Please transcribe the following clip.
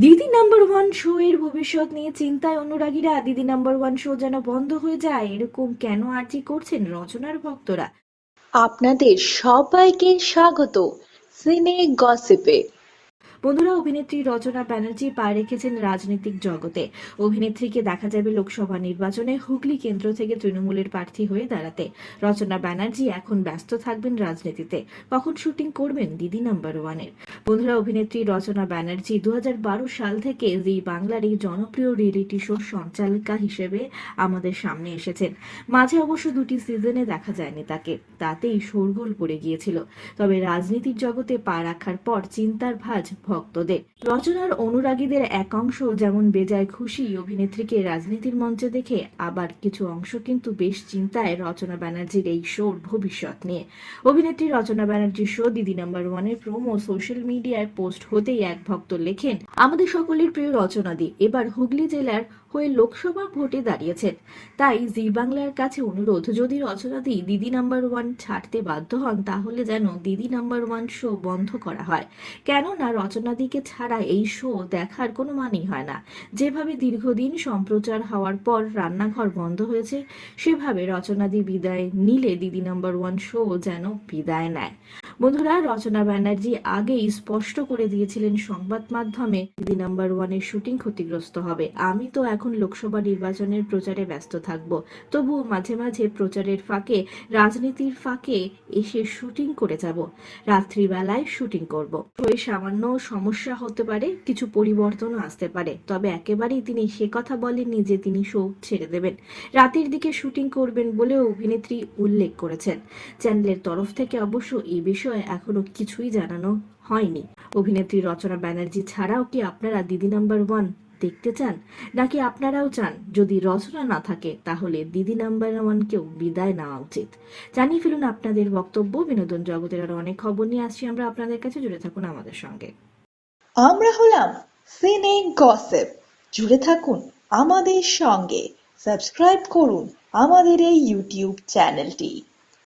দিদি number one show এর ভবিষ্যৎ নিয়ে চিন্তায় অনুরাগীরা, দিদি নাম্বার ওয়ান শো যেন বন্ধ হয়ে যায়, এরকম কেন আর্জি করছেন রচনার ভক্তরা? আপনাদের সবাইকে স্বাগত। সিনে গসিপে। বন্ধুরা, অভিনেত্রী রচনা ব্যানার্জি পা রেখেছেন রাজনৈতিক জগতে। অভিনেত্রীকে দেখা যাবে লোকসভা নির্বাচনে হুগলি কেন্দ্র থেকে তৃণমূলের প্রার্থী হয়ে দাঁড়াতে। রচনা ব্যানার্জি এখন ব্যস্ত থাকবেন রাজনীতিতে। কখন শুটিং করবেন? দিদি নাম্বার ওয়ানের বন্ধুরা, অভিনেত্রী রচনা ব্যানার্জি দুই হাজার বারো সাল থেকে জি বাংলার এই জনপ্রিয় রিয়েলিটি শো সঞ্চালিকা হিসেবে আমাদের সামনে এসেছেন। মাঝে অবশ্য দুটি সিজনে দেখা যায়নি তাকে। তাতেই শোরগোল পড়ে গিয়েছিল। তবে রাজনীতির জগতে পা রাখার পর চিন্তার ভাঁজ ভক্তদের। রচনার অনুরাগীদের এক অংশ যেমন বেজায় খুশি, অভিনেত্রীকে রাজনীতির মঞ্চে দেখে আবার কিছু অংশ কিন্তু বেশ চিন্তায় রচনা ব্যানার্জির এই শোর ভবিষ্যৎ নিয়ে। অভিনেত্রী রচনা ব্যানার্জির শো দিদি নাম্বার ওয়ানের প্রোমো সোশ্যাল মিডিয়ায় পোস্ট হতেই এক ভক্ত লেখেন, আমাদের সকলের প্রিয় রচনা দি এবার হুগলি জেলার হয়ে লোকসভা ভোটে দাঁড়িয়েছেন তাই জি বাংলার কাছে অনুরোধ, যদি রচনা রচনাদি দিদি নাম্বার ওয়ান ছাড়তে বাধ্য হন, তাহলে যেন দিদি নাম্বার ওয়ান শো বন্ধ করা হয়। কেননা রচনাদিকে ছাড়া এই শো দেখার কোনো মানেই হয় না। যেভাবে দীর্ঘদিন সম্প্রচার হওয়ার পর রান্নাঘর বন্ধ হয়েছে, সেভাবে রচনাদি বিদায় নিলে দিদি নাম্বার ওয়ান শো যেন বিদায় নেয়। বন্ধুরা, রচনা ব্যানার্জি আগেই স্পষ্ট করে দিয়েছিলেন সংবাদ মাধ্যমে, দিদি নাম্বার ওয়ানের শুটিং ক্ষতিগ্রস্ত হবে। আমি তো এখন লোকসভা নির্বাচনের প্রচারে ব্যস্ত থাকব। তবুও মাঝে মাঝে প্রচারের ফাঁকে, রাজনীতির ফাঁকে এসে শুটিং করে যাব। রাত্রিবেলায় শুটিং করব। ওই সামান্য সমস্যা হতে পারে, কিছু পরিবর্তনও আসতে পারে। তবে একেবারেই তিনি সে কথা বলেননি যে তিনি শো ছেড়ে দেবেন। রাতের দিকে শুটিং করবেন বলেও অভিনেত্রী উল্লেখ করেছেন। চ্যানেলের তরফ থেকে অবশ্য এই বিষয়ে এখনও কিছুই জানানো হয়নি। অভিনেত্রী রচনা ব্যানার্জি ছাড়াও কি আপনারা দিদি নাম্বার ওয়ান দেখতে চান? নাকি আপনারাও চান? যদি রচনা না থাকে, তাহলে দিদি নাম্বার ওয়ানকেও বিদায় নেওয়া উচিত। জানিয়ে ফেলুন আপনাদের বক্তব্য। বিনোদন জগতের আরও অনেক খবর নিয়ে আসছি আমরা। আপনাদের কাছে জুড়ে থাকুন আমাদের সঙ্গে। আমরা হলাম সিনে গসিপ। জুড়ে থাকুন আমাদের সঙ্গে। সাবস্ক্রাইব করুন আমাদের এই ইউটিউব চ্যানেলটি।